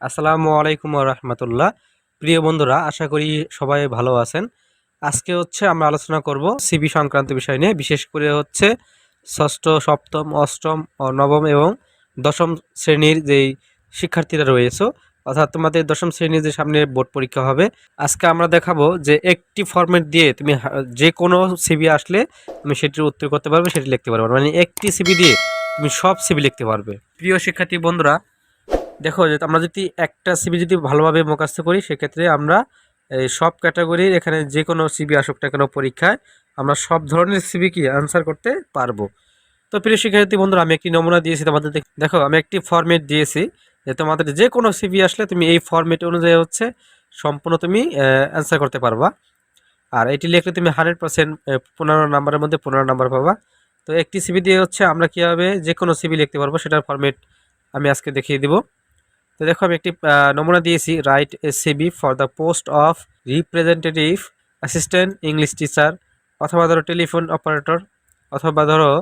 আসসালামু আলাইকুম রহমতুল্লাহ। প্রিয় বন্ধুরা, আশা করি সবাই ভালো আছেন। আজকে হচ্ছে আমরা আলোচনা করব সিবি সংক্রান্ত বিষয় নিয়ে। বিশেষ করে হচ্ছে ষষ্ঠ, সপ্তম, অষ্টম, নবম এবং দশম শ্রেণির যেই শিক্ষার্থীরা রয়েছে, অর্থাৎ তোমাদের দশম শ্রেণির যে সামনে বোর্ড পরীক্ষা হবে, আজকে আমরা দেখাবো যে একটি ফরম্যাট দিয়ে তুমি যে কোনো সিবি আসলে তুমি সেটির উত্তর করতে পারবে, সেটি লিখতে পারবে। মানে একটি সিবি দিয়ে তুমি সব সিবি লিখতে পারবে। প্রিয় শিক্ষার্থী বন্ধুরা দেখো আমরা যদি একটা সিবি যদি ভালোভাবে মুখস্থ করি, সেক্ষেত্রে আমরা সব ক্যাটাগরির এখানে যে কোনো সিবি আসুক না কেন পরীক্ষায়, আমরা সব ধরনের সিবি কি অ্যান্সার করতে পারব। তো প্রিয় শিক্ষার্থী বন্ধুরা, আমি একটি নমুনা দিয়েছি তোমাদের দেখো আমি একটি ফরম্যাট দিয়েছি, যে তোমাদের যে কোনো সিবি আসলে তুমি এই ফরম্যাট অনুযায়ী হচ্ছে সম্পূর্ণ তুমি অ্যান্সার করতে পারবা। আর এটি লিখলে তুমি হান্ড্রেড পার্সেন্ট পনেরো নাম্বারের মধ্যে পনেরো নাম্বার পাবা। তো একটি সিবি দিয়ে হচ্ছে আমরা কীভাবে যে কোনো সিবি লিখতে পারব, সেটার ফরম্যাট আমি আজকে দেখিয়ে দিব। তো দেখো আমি একটি নমুনা দিয়েছি right a CV for the post of representative assistant English teacher অথবা ধরো টেলিফোন অপারেটর অথবা ধরো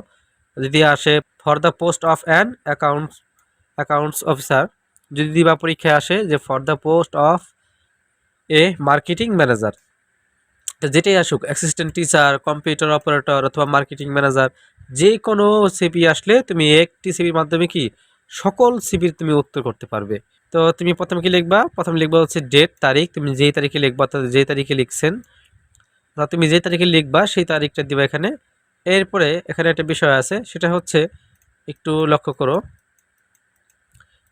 যদি আসে for the post of an accounts accounts officer যদি বা পরীক্ষায় আসে যে for the post of a marketing manager তো যেটাই আসুক অ্যাসিস্ট্যান্ট টিচার কম্পিউটার অপারেটর অথবা মার্কেটিং ম্যানেজার যে কোনো সিপি আসলে তুমি একটি সিপির মাধ্যমে কি সকল সিপির তুমি উত্তর করতে পারবে। তো তুমি প্রথমে কি লিখবা? প্রথমে লিখবা হচ্ছে ডেট তারিখ। তুমি যেই তারিখে লিখবা অর্থাৎ যেই তারিখে লিখছেন। বা তুমি যেই তারিখে লিখবা, সেই তারিখটা দিবা এখানে। এরপরে এখানে একটা বিষয় আছে, সেটা হচ্ছে একটু লক্ষ্য করো।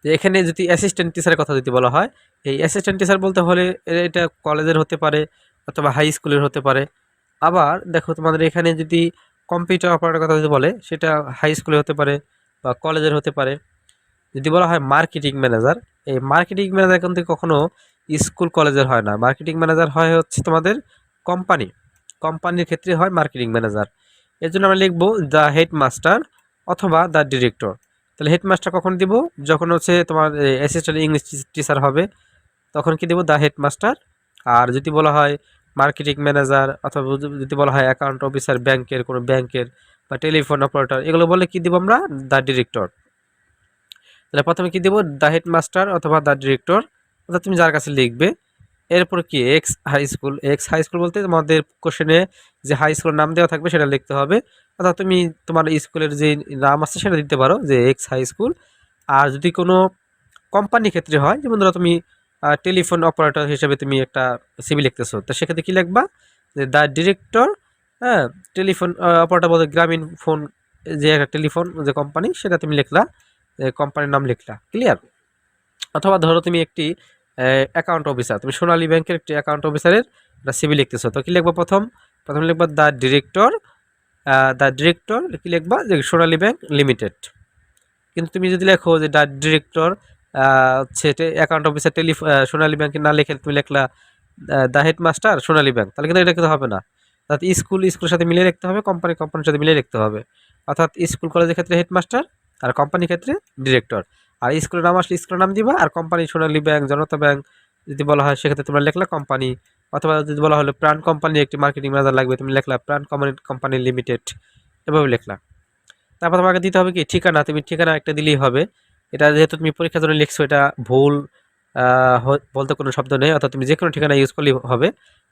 যে এখানে যদি অ্যাসিস্ট্যান্ট টিচারের কথা যদি বলা হয়, এই অ্যাসিস্ট্যান্ট টিচার বলতে হলে এটা কলেজের হতে পারে অথবা হাই স্কুলের হতে পারে। আবার দেখো তোমাদের এখানে যদি কম্পিউটার অপারেটর কথা যদি বলে, সেটা হাই স্কুলে হতে পারে বা কলেজের হতে পারে। যদি বলা হয় মার্কেটিং ম্যানেজার এই মার্কেটিং ম্যানেজার কিন্তু কখনো স্কুল কলেজের হয় না। মার্কেটিং ম্যানেজার হয় হচ্ছে তোমাদের কোম্পানি কোম্পানির ক্ষেত্রে হয় মার্কেটিং ম্যানেজার এর জন্য আমরা লিখব দ্য হেডমাস্টার অথবা দ্য ডিরেক্টর তাহলে হেডমাস্টার কখন দিব? যখন হচ্ছে তোমার অ্যাসিস্ট্যান্ট ইংলিশ টিচার হবে, তখন কি দেবো? দ্য হেডমাস্টার আর যদি বলা হয় মার্কেটিং ম্যানেজার অথবা যদি- বলা হয় অ্যাকাউন্ট অফিসার ব্যাংকের কোনো ব্যাংকের বা টেলিফোন অপারেটর এগুলো বলে কি দিব আমরা? দ্য ডিরেক্টর তাহলে প্রথমে কি দেবো? দ্য হেডমাস্টার অথবা দ্য ডিরেক্টর অর্থাৎ তুমি যার কাছে লিখবে। এরপর কি? X high school X high school বলতে তোমাদের কোশ্চেনে যে হাই স্কুলের নাম দেওয়া থাকবে সেটা লিখতে হবে। অর্থাৎ তুমি তোমার স্কুলের যে নাম আছে সেটা দিতে পারো যে এক্স হাই স্কুল আর যদি কোনো কোম্পানি ক্ষেত্রে হয়, যেমন ধরো তুমি টেলিফোন অপারেটর হিসেবে তুমি একটা সিবি লিখতেছো, তো সেক্ষেত্রে কী লিখবা? যে দ্য ডিরেক্টর হ্যাঁ টেলিফোন অপারেটর বলতে গ্রামীণ ফোন যে একটা টেলিফোন যে কোম্পানি সেটা তুমি লিখলা। কোম্পানির নাম লিখলা ক্লিয়ার অথবা ধরো তুমি একটি অ্যাকাউন্ট অফিসার তুমি সোনালী ব্যাংকের একটি অ্যাকাউন্ট অফিসারের একটা সিবি লিখতেছো, তো কী লিখবা প্রথম? প্রথম লিখবা দ্য ডিরেক্টর দ্য ডিরেক্টর কী লিখবা? যে সোনালী ব্যাংক লিমিটেড কিন্তু তুমি যদি লেখো যে দ্য ডিরেক্টর হচ্ছে অ্যাকাউন্ট অফিসার টেলি সোনালী ব্যাংকে না লিখে তুমি লিখলা দ্য হেডমাস্টার সোনালী ব্যাংক, তাহলে কিন্তু এটা কিন্তু হবে না। অর্থাৎ স্কুল স্কুলের সাথে মিলিয়ে লিখতে হবে কোম্পানি কোম্পানির সাথে মিলিয়ে লিখতে হবে। অর্থাৎ স্কুল কলেজের ক্ষেত্রে হেডমাস্টার আর কোম্পানির ক্ষেত্রে ডিরেক্টর আর স্কুলের নাম আসলে স্কুলের নাম দিবা, আর company Sonali bank Janata bank যদি বলা হয়, সেক্ষেত্রে তোমরা লেখলা কোম্পানি অথবা যদি বলা হলো প্রাণ কোম্পানি একটি মার্কেটিং ম্যানেজার লাগবে, তুমি লেখলা প্রাণ কোম্পানি কোম্পানি লিমিটেড এভাবে লিখলা। তারপর তোমাকে দিতে হবে কি? ঠিকানা, তুমি ঠিকানা একটা দিলেই হবে। এটা যেহেতু তুমি পরীক্ষার জন্য লিখছো, এটা ভুল বলতে কোনো শব্দ নেই, অর্থাৎ তুমি যে কোনো ঠিকানা ইউজ করলেই হবে।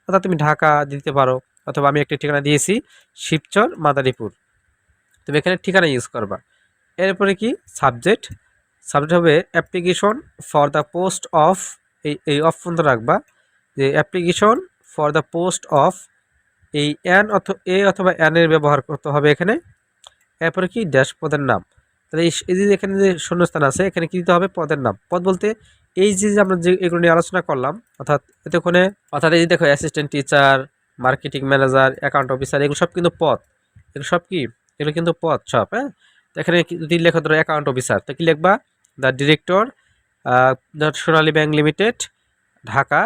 অর্থাৎ তুমি ঢাকা দিতে পারো, অথবা আমি একটি ঠিকানা দিয়েছি, শিবচর, মাদারীপুর। তুমি এখানে ঠিকানা ইউজ করবা। এরপরে কি? সাবজেক্ট সাবজেক্ট হবে application for the post of এই এই অফ পর্যন্ত রাখবা, যে application for the post of এই অ্যান অথ এ অথবা অ্যানের ব্যবহার করতে হবে এখানে। এরপরে কি? ড্যাশ পদের নাম। তাহলে এই যে এখানে যে শূন্যস্থান আছে, এখানে কি দিতে হবে? পদের নাম। পদ বলতে এই যে আমরা যে, এগুলো নিয়ে আলোচনা করলাম, অর্থাৎ এতক্ষণে, অর্থাৎ এই যে দেখো assistant teacher marketing manager account officer এগুলো সব কিন্তু পদ। এগুলো সব কি? এগুলো কিন্তু পদ সব হ্যাঁ? এখানে যদি লেখো ধরো অ্যাকাউন্ট অফিসার তো কি লিখবা? The director Sonali bank limited Dhaka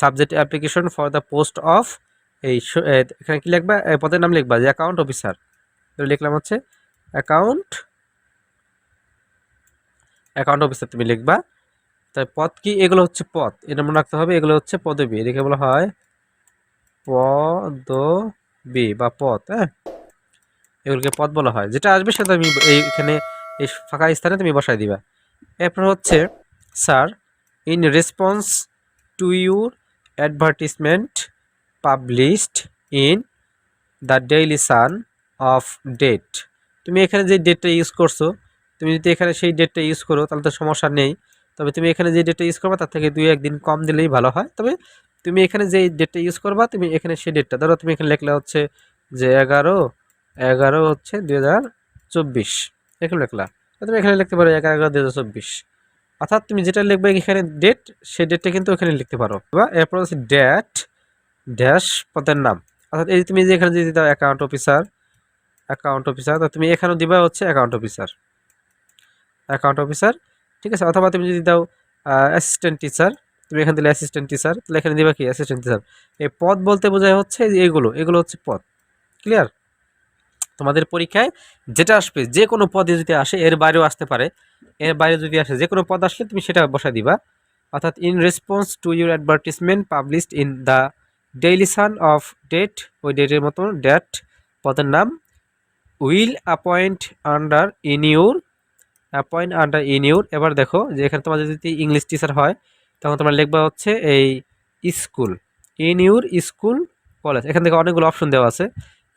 subject application for the post of এই এখানে কি লিখবা? পদের নাম লিখবা, যে অ্যাকাউন্ট অফিসার লিখলাম হচ্ছে অ্যাকাউন্ট অ্যাকাউন্ট অফিসার তুমি লিখবা। তাই পদ কি? এগুলো হচ্ছে পদ। এটা মনে রাখতে হবে, এগুলো হচ্ছে পদবি। এদিকে বলা হয় পদবি বা পদ হ্যাঁ? এগুলোকে পদ বলা হয়। যেটা আসবে সেটা তুমি এই এখানে এই ফাঁকা স্থানে তুমি বসাই দিবা। এরপর হচ্ছে, sir in response to your advertisement published in the Daily Sun of date তুমি এখানে যে ডেটটা ইউজ করছ, তুমি যদি এখানে সেই ডেটটা ইউজ করো, তাহলে তো সমস্যা নেই। তবে তুমি এখানে যে ডেটটা ইউজ করবা, তার থেকে দুই একদিন কম দিলেই ভালো হয়। তবে তুমি এখানে যে ডেটটা ইউজ করবা, তুমি এখানে সেই ডেটটা ধরো তুমি এখানে লেখলে হচ্ছে যে এগারো এগারো হচ্ছে দুই হাজার চব্বিশ। এখানে লেখলা। তুমি এখানে লিখতে পারো এগারো এগারো দুই হাজার চব্বিশ। অর্থাৎ তুমি যেটা লিখবে এখানে ডেট সেই ডেটটা কিন্তু ওখানে লিখতে পারো। বা এরপর হচ্ছে ডেট ড্যাশ পদের নাম। অর্থাৎ এই তুমি যে এখানে যদি দাও অ্যাকাউন্ট অফিসার অ্যাকাউন্ট অফিসার তো তুমি এখানেও দিবা হচ্ছে অ্যাকাউন্ট অফিসার অ্যাকাউন্ট অফিসার ঠিক আছে? অথবা তুমি যদি দাও অ্যাসিস্ট্যান্ট টিচার তুমি এখানে দিলে অ্যাসিস্ট্যান্ট টিচার তাহলে এখানে দিবা কি? অ্যাসিস্ট্যান্ট টিচার এই পদ বলতে বোঝায় হচ্ছে যে এগুলো এগুলো হচ্ছে পদ। ক্লিয়ার তোমাদের পরীক্ষায় যেটা আসবে, যে কোনো পদে যদি আসে, এর বাইরেও আসতে পারে। এর বাইরে যদি আসে, যে কোনো পদ আসলে তুমি সেটা বসা দিবা। অর্থাৎ in response to your advertisement published in the Daily Sun of date ওই ডেটের মতো ডেট পদের নাম will appoint under in your appoint under in your এবার দেখো যে এখানে তোমার যদি ইংলিশ টিচার হয়, তখন তোমার লিখবা হচ্ছে এই school in your school college এখান থেকে অনেকগুলো অপশন দেওয়া আছে।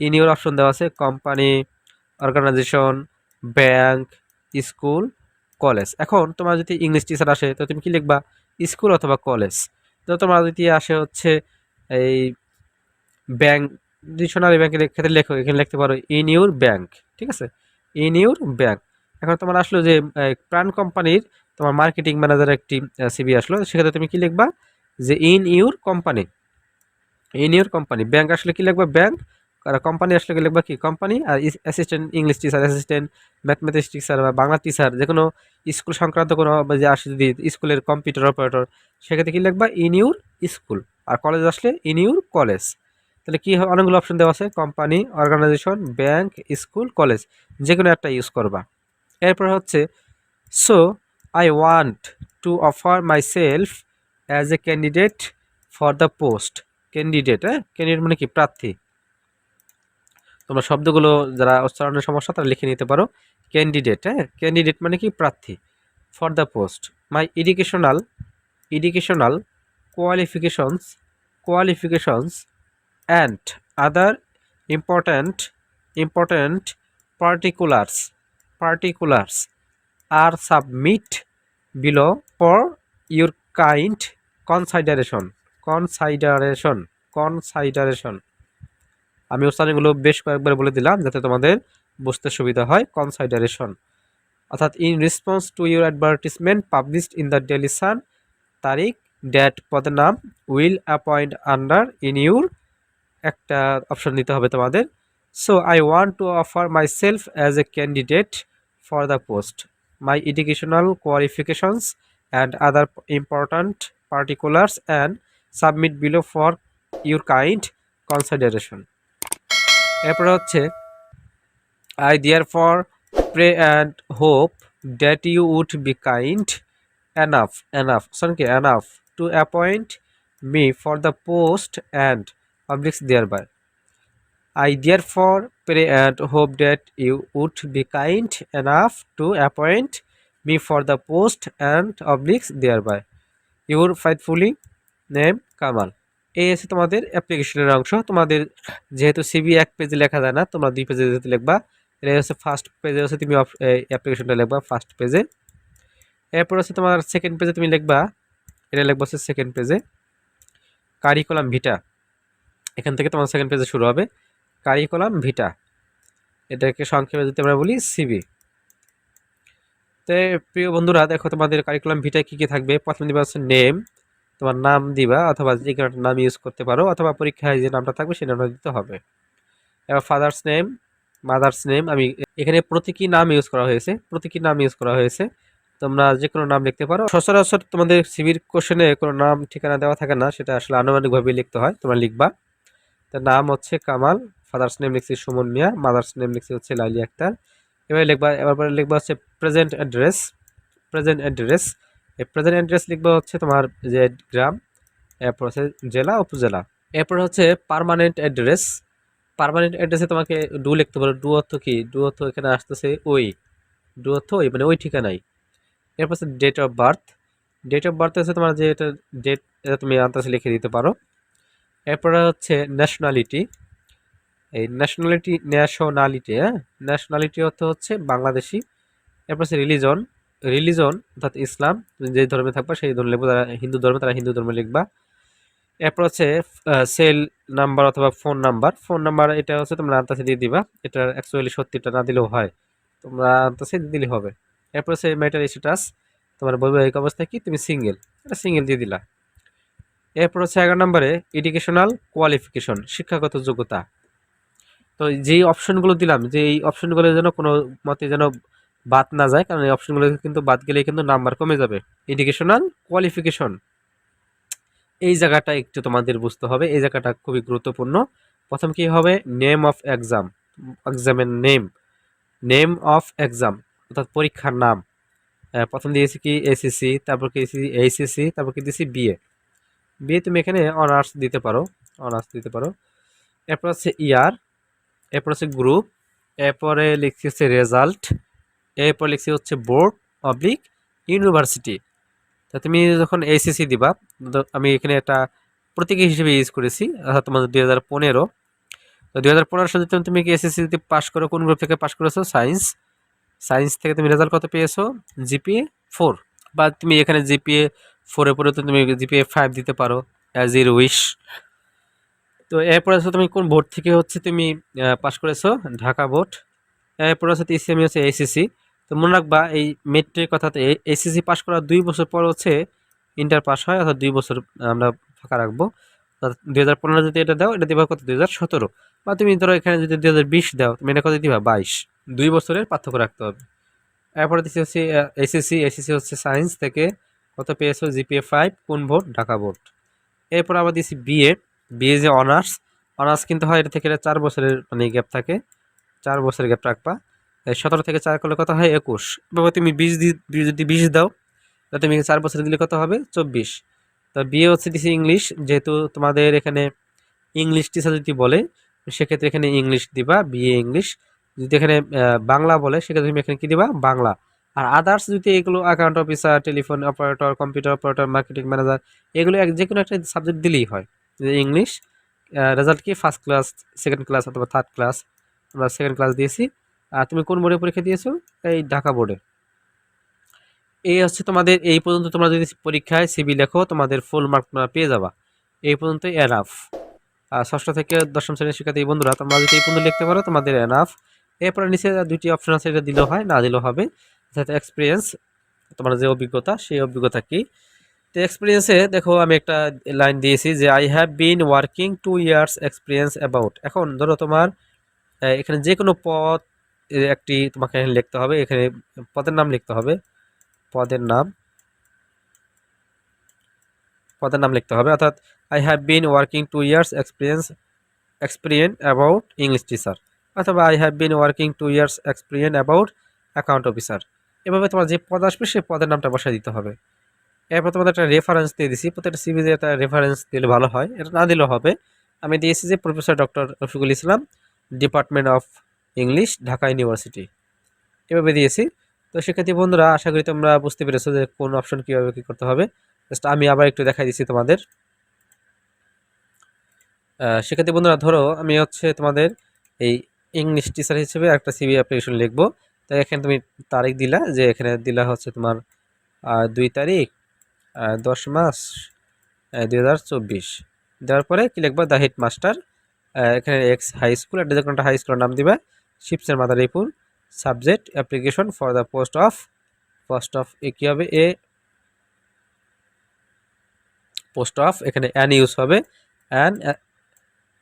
ইন ইউর অপশন দেওয়া আছে company, organisation, bank, school, college. এখন তোমার যদি ইংলিশ টিচার আসে, তো তুমি কি লিখবা? স্কুল অথবা কলেজ। তো তোমার যদি আসে হচ্ছে এই ব্যাংক ডিকশনারি ব্যাংকের ক্ষেত্রে লেখো, এখানে লিখতে পারো ইন ইউর ব্যাংক, ঠিক আছে? In your bank. এখন তোমার আসলো যে প্রাণ কোম্পানির তোমার মার্কেটিং ম্যানেজার একটি সিবি আসলো, সেক্ষেত্রে তুমি কি লিখবা? যে in your company. In your company. Bank আসলে কি লিখবা? ব্যাংক আর কোম্পানি আসলে লিখবা কি? কোম্পানি আর assistant English teacher assistant mathematics teacher বা বাংলা টিচার যে কোনো স্কুল সংক্রান্ত কোনো যে আসে যদি স্কুলের কম্পিউটার অপারেটর সেক্ষেত্রে কি লিখবা? ইন ইউর স্কুল আর কলেজ আসলে ইন ইউর কলেজ তাহলে কী হবে অনেকগুলো অপশন দেওয়া আছে company organisation bank school college যে কোনো একটা ইউজ করবা। এরপর হচ্ছে so I want to offer myself as a candidate for the post candidate হ্যাঁ? ক্যান্ডিডেট মানে কি? প্রার্থী। তোমরা শব্দগুলো যারা উচ্চারণের সমস্যা, তারা লিখে নিতে পারো। ক্যান্ডিডেট হ্যাঁ? ক্যান্ডিডেট মানে কি? প্রার্থী। For the post my educational educational qualifications qualifications and other important important particulars particulars are submit below for your kind consideration consideration consideration আমি উচ্চারণগুলো বেশ কয়েকবার বলে দিলাম যাতে তোমাদের বুঝতে সুবিধা হয় কনসাইডারেশন অর্থাৎ in response to your advertisement published in the Daily Sun তারিখ ড্যাট পদের নাম will appoint under in your একটা অপশন দিতে হবে তোমাদের। So I want to offer myself as a candidate for the post my educational qualifications and other important particulars and submit below for your kind consideration এরপরে হচ্ছে I therefore pray and hope that you would be kind enough enough শোন কি enough to appoint me for the post and oblige thereby I therefore pray and hope that you would be kind enough to appoint me for the post and obliques thereby. Your faithfully name Kamal. এই আছে তোমাদের অ্যাপ্লিকেশনের অংশ। তোমাদের যেহেতু CB এক পেজে লেখা যায় না, তোমরা দুই পেজে যেহেতু লিখবা। এটা হচ্ছে ফার্স্ট পেজে হচ্ছে তুমি অ্যাপ্লিকেশনটা লিখবা ফার্স্ট পেজে এরপর হচ্ছে তোমার সেকেন্ড পেজে তুমি লিখবা, এটা লিখবা হচ্ছে সেকেন্ড পেজে কারিকুলাম ভিটা এখান থেকে তোমার সেকেন্ড পেজে শুরু হবে। কারিকুলাম ভিটা এটাকে সংক্ষেপে যদি আমরা বলি সিবি তো প্রিয় বন্ধুরা, দেখো তোমাদের কারিকুলাম ভিটায় কী কী থাকবে? প্রথমে দিবা হচ্ছে নেম তোমার নাম দিবা অথবা যে কোনো নাম ইউজ করতে পারো অথবা পরীক্ষায় যে নামটা থাকবে সেই নামটা দিতে হবে। এবার ফাদার্স নেম মাদার্স নেম আমি এখানে প্রতীকী নাম ইউজ করা হয়েছে, প্রতীকী নাম ইউজ করা হয়েছে। তোমরা যে কোনো নাম লিখতে পারো। সচরাচর তোমাদের সিভির কোশ্চেনে কোনো নাম ঠিকানা দেওয়া থাকে না, সেটা আসলে আনুমানিকভাবে লিখতে হয়, তোমরা লিখবা। তার নাম হচ্ছে কামাল ফাদার্স নেম লিখছি সুমন মিয়া মাদার্স নেম লিখছি হচ্ছে লাইলি আক্তার। এবার লিখবা এবার লিখবা হচ্ছে present address present address present address লিখব হচ্ছে তোমার যে গ্রাম, এরপর হচ্ছে জেলা, উপজেলা। এরপর হচ্ছে পারমানেন্ট অ্যাড্রেস পারমানেন্ট অ্যাড্রেসে তোমাকে ডু লিখতে পারো ডু অর্থ কি? ডু অর্থ এখানে আসতেছে ওই। ডু অর্থ ওই মানে ওই ঠিকানাই এরপর হচ্ছে date of birth date of birth হচ্ছে তোমার যে এটা ডেট এটা তুমি আন্দাজে লিখে দিতে পারো। এরপরে হচ্ছে ন্যাশনালিটি এই ন্যাশনালিটি ন্যাশনালিটি হ্যাঁ? ন্যাশনালিটি অর্থ হচ্ছে বাংলাদেশি। এরপর হচ্ছে রিলিজন রিলিজন অর্থাৎ ইসলাম যে ধর্মে থাকবা, সেই ধর্মে লিখব যারা হিন্দু ধর্মে, তারা হিন্দু ধর্মে লিখবা। এরপর হচ্ছে সেল নাম্বার অথবা ফোন নাম্বার ফোন নাম্বার এটা হচ্ছে তোমরা আন্তাসে দিয়ে দিবা। এটা অ্যাকচুয়ালি সত্যিটা না দিলেও হয়। তোমরা আন্তাসে দিলে হবে। এরপর হচ্ছে ম্যাটার স্ট্যাটাস তোমার বৈবাহিক অবস্থা কি? তুমি সিঙ্গেল এটা সিঙ্গেল দিয়ে দিলা। এরপর হচ্ছে এগারো নম্বরে এডুকেশনাল কোয়ালিফিকেশন শিক্ষাগত যোগ্যতা। তো যেই অপশনগুলো দিলাম যে এই অপশনগুলো যেন কোনো মতে যেন বাদ না যায়, কারণ এই অপশনগুলো কিন্তু বাদ গেলে কিন্তু নাম্বার কমে যাবে। এডুকেশনাল কোয়ালিফিকেশন এই জায়গাটা একটু তোমাদের বুঝতে হবে, এই জায়গাটা খুবই গুরুত্বপূর্ণ। প্রথম কি হবে? নেম অফ এক্সাম এক্সামের নেম নেম অফ এক্সাম অর্থাৎ পরীক্ষার নাম। প্রথম দিয়েছি কি? এসএসসি তারপর কি এইচএসসি তারপর কি দিয়েছি? বিএ বিএ তুমি এখানে অনার্স দিতে পারো। অনার্স দিতে পারো। এরপর হচ্ছে ইয়ার এরপর হচ্ছে গ্রুপ এরপরে লিখছি হচ্ছে রেজাল্ট এরপর লিখছি হচ্ছে বোর্ড পাবলিক ইউনিভার্সিটি তা তুমি যখন এইচএসসি দিবা আমি এখানে একটা প্রতীক হিসেবে ইউজ করেছি, অর্থাৎ তোমাদের দুই হাজার পনেরো। তো দুই হাজার পনেরো সালে তুমি কি এসএসসি যদি পাস করো, কোন গ্রুপ থেকে পাস করেছ? সায়েন্স সায়েন্স থেকে তুমি রেজাল্ট কত পেয়েছ? জিপিএ ফোর বা তুমি এখানে জিপিএ ফোরে পরে তো তুমি জিপিএ ফাইভ দিতে পারো অ্যাজ ইর উইশ তো এরপরে তুমি কোন বোর্ড থেকে হচ্ছে তুমি পাস করেছ? ঢাকা বোর্ড এরপরে হচ্ছে ইসিএমই হচ্ছে এইচএসসি তো মনে রাখবা, এই মেট্রিক অর্থাৎ এইচএসসি পাস করার দুই বছর পর হচ্ছে ইন্টার পাস হয়, অর্থাৎ দুই বছর আমরা ফাঁকা রাখব। দুই হাজার পনেরো যদি এটা দাও, এটা দিবা কত? দুই হাজার সতেরো। বা তুমি ধরো এখানে যদি দুই হাজার বিশ দাও, তুমি এটা কত দিবা? বাইশ। দুই বছরের পার্থক্য রাখতে হবে। এরপরে দিচ্ছি হচ্ছে এসএসসি এসএসসি হচ্ছে সায়েন্স থেকে কত পেয়েছ? জিপিএ ফাইভ, কোন বোর্ড? ঢাকা বোর্ড। এরপর আবার দিচ্ছি বিএ বিএ যে অনার্স অনার্স কিন্তু হয় এটা থেকে এটা চার বছরের মানে গ্যাপ থাকে। চার বছরের গ্যাপ রাখবা। সতেরো থেকে চার করলে কত হয়? একুশ। এভাবে তুমি বিশ দি যদি বিশ দাও তা তুমি চার বছর দিলে কত হবে? চব্বিশ। তা বিএ হচ্ছে দিছি ইংলিশ যেহেতু তোমাদের এখানে ইংলিশ টিচার যদি বলে, সেক্ষেত্রে এখানে ইংলিশ দিবা বিএ ইংলিশ যদি এখানে বাংলা বলে, সেক্ষেত্রে তুমি এখানে কি দিবা? বাংলা। আর আদার্স যদি এগুলো account officer telephone operator computer operator marketing manager এগুলো এক যে কোনো একটা সাবজেক্ট দিলেই হয়। ইংলিশ রেজাল্ট কি? ফার্স্ট ক্লাস সেকেন্ড ক্লাস অথবা থার্ড ক্লাস আমরা সেকেন্ড ক্লাস দিয়েছি। আর তুমি কোন বোর্ডে পরীক্ষা দিয়েছ? এই ঢাকা বোর্ডে। এই হচ্ছে তোমাদের, এই পর্যন্ত তোমরা যদি পরীক্ষায় সিবি লেখো, তোমাদের ফুল মার্ক তোমরা পেয়ে যাবা। এই পর্যন্ত এনাফ আর ষষ্ঠ থেকে দশম শ্রেণির শিক্ষার্থী বন্ধুরা, তোমরা যদি এই পর্যন্ত লিখতে পারো, তোমাদের এনাফ এরপরে নিচে দুইটি অপশন আছে, এটা দিলেও হয়, না দিলেও হবে। যাতে এক্সপিরিয়েন্স তোমার যে অভিজ্ঞতা, সেই অভিজ্ঞতা কি? তো এক্সপিরিয়েন্সে দেখো, আমি একটা লাইন দিয়েছি যে I have been working two years experience about এখন ধরো তোমার এখানে যে কোনো পদ একটি তোমাকে এখানে লিখতে হবে। এখানে পদের নাম লিখতে হবে। পদের নাম। পদের নাম লিখতে হবে। অর্থাৎ I have been working two years experience experience about English teacher অথবা I have been working two years experience about account officer এভাবে তোমার যে পদ আসবে সেই পদের নামটা বসায় দিতে হবে। এরপর তোমাদের একটা রেফারেন্স দিয়ে দিছি। প্রত্যেকটা সিভিতে একটা রেফারেন্স দিলে ভালো হয়। এটা না দিলেও হবে। আমি দিয়েছি যে professor doctor Rafiqul Islam. Department of English Dhaka university এভাবে দিয়েছি। তো শিক্ষার্থী বন্ধুরা, আশা করি তোমরা বুঝতে পেরেছ যে কোন অপশন কীভাবে কী করতে হবে। জাস্ট আমি আবার একটু দেখাই দিচ্ছি তোমাদের। শিক্ষার্থী বন্ধুরা, ধরো আমি হচ্ছে তোমাদের এই ইংলিশ টিচার হিসেবে একটা সিবি অ্যাপ্লিকেশন লিখব। তাই এখানে তুমি তারিখ দিলা, যে এখানে দিলা হচ্ছে তোমার দুই তারিখ দশ মাস দুই হাজার চব্বিশ। দেওয়ার পরে কি লিখবা? দ্য হেড মাস্টার এখানে এক্স হাই স্কুল একটা যে কোনো হাই স্কুলের নাম দিবা। শিবসের Madaripur subject application for the post of post of a কী হবে? এ পোস্ট অফ এখানে অ্যান ইউজ হবে। অ্যান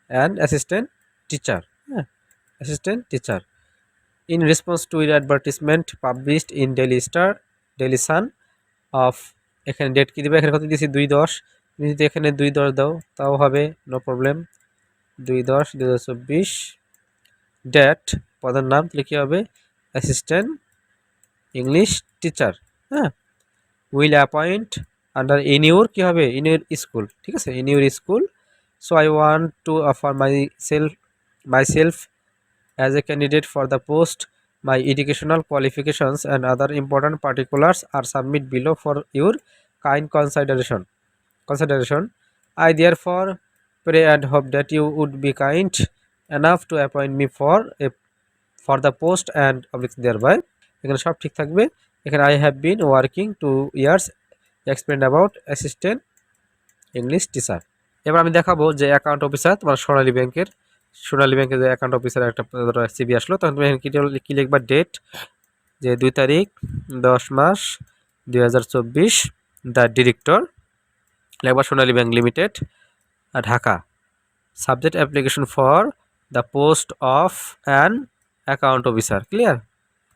অ্যান অ্যাসিস্ট্যান্ট টিচার হ্যাঁ assistant teacher in response to your advertisement published in Daily Star Daily Sun of এখানে date কী দেবে? এখানে কত দিয়েছি দুই দশ। যদি এখানে দুই দশ দাও, তাও হবে নো প্রবলেম দুই দশ দু হাজার চব্বিশ। ডেট পদের নাম তাহলে কী হবে অ্যাসিস্ট্যান্ট ইংলিশ টিচার হ্যাঁ? Will appoint under in your কী হবে? ইন ইউর স্কুল ঠিক আছে? In your school so I want to offer myself myself as a candidate for the post my educational qualifications and other particulars are submit below for your kind consideration consideration I there and hope that you would be kind enough to appoint me for a for the post and oblige thereby এখানে সব ঠিক থাকবে। এখানে I have been working two years explain about assistant English teacher এবার আমি দেখাবো যে account officer তোমার সোনালী ব্যাংকের সোনালী ব্যাংকের যে অ্যাকাউন্ট অফিসার একটা সিবি আসলো, তখন তুমি এখানে কি লিখবা? ডেট যে দুই তারিখ, দশ মাস দুই হাজার চব্বিশ the director লেখবা Sonali bank limited. Dhaka. Subject application for the post of an account officer. Clear?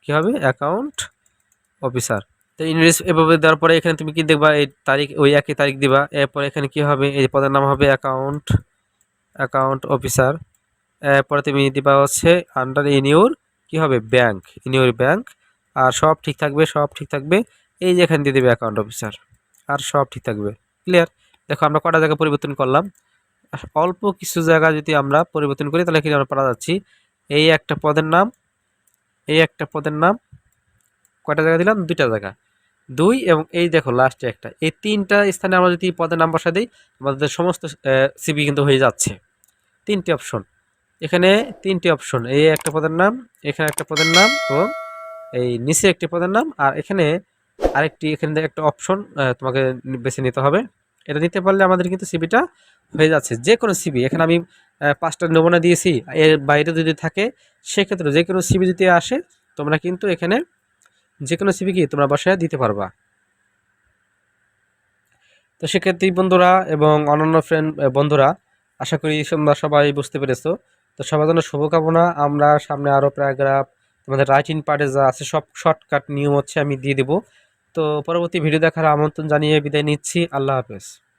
কী হবে? Account officer. তো ইংলিশ এভাবে দেওয়ার পরে এখানে তুমি কি দেখবা? এই তারিখ, ওই একই তারিখ দিবা। এরপরে এখানে কি হবে? এই পদের নাম হবে অ্যাকাউন্ট অ্যাকাউন্ট অফিসার। এরপরে তুমি দিবা হচ্ছে আন্ডার ইনিউর কি হবে? ব্যাংক ইনিউর ব্যাংক আর সব ঠিক থাকবে, সব ঠিক থাকবে। এই যে এখানে দিয়ে দেবে অ্যাকাউন্ট অফিসার। আর সব ঠিক থাকবে। ক্লিয়ার? দেখো আমরা কটা জায়গা পরিবর্তন করলাম। অল্প কিছু জায়গা যদি আমরা পরিবর্তন করি, তাহলে কিন্তু আমরা পারা যাচ্ছি। এই একটা পদের নাম, এই একটা পদের নাম, কয়টা জায়গা দিলাম? দুইটা জায়গা। দুই এবং এই দেখো লাস্টে একটা। এই তিনটা স্থানে আমরা যদি পদের নাম বসা দিই, আমাদের সমস্ত সিবি কিন্তু হয়ে যাচ্ছে। তিনটি অপশন এখানে তিনটি অপশন এই একটা পদের নাম, এখানে একটা পদের নাম এবং এই নিচে একটি পদের নাম। আর এখানে আরেকটি, এখানে একটা অপশন তোমাকে বেছে নিতে হবে। এটা নিতে পারলে আমাদের কিন্তু সিবিটা হয়ে যাচ্ছে। যে কোনো সিবি এখানে আমি পাঁচটা নমুনা দিয়েছি, এর বাইরে যদি থাকে, সেক্ষেত্রে যে কোনো সিবি যদি আসে, তোমরা কিন্তু এখানে যে কোনো সিবি কি তোমরা বসায় দিতে পারবা। তো সেক্ষেত্রে বন্ধুরা এবং অন্যান্য ফ্রেন্ড বন্ধুরা, আশা করি তোমরা সবাই বুঝতে পেরেছ। তো সবার জন্য শুভকামনা। আমরা সামনে আরও প্যারাগ্রাফ তোমাদের রাইটিং পার্টে যা আছে, সব শর্টকাট নিয়ম হচ্ছে আমি দিয়ে দেবো। তো পরবর্তী ভিডিও দেখার আমন্ত্রণ জানিয়ে বিদায় নিচ্ছি। আল্লাহ হাফেজ।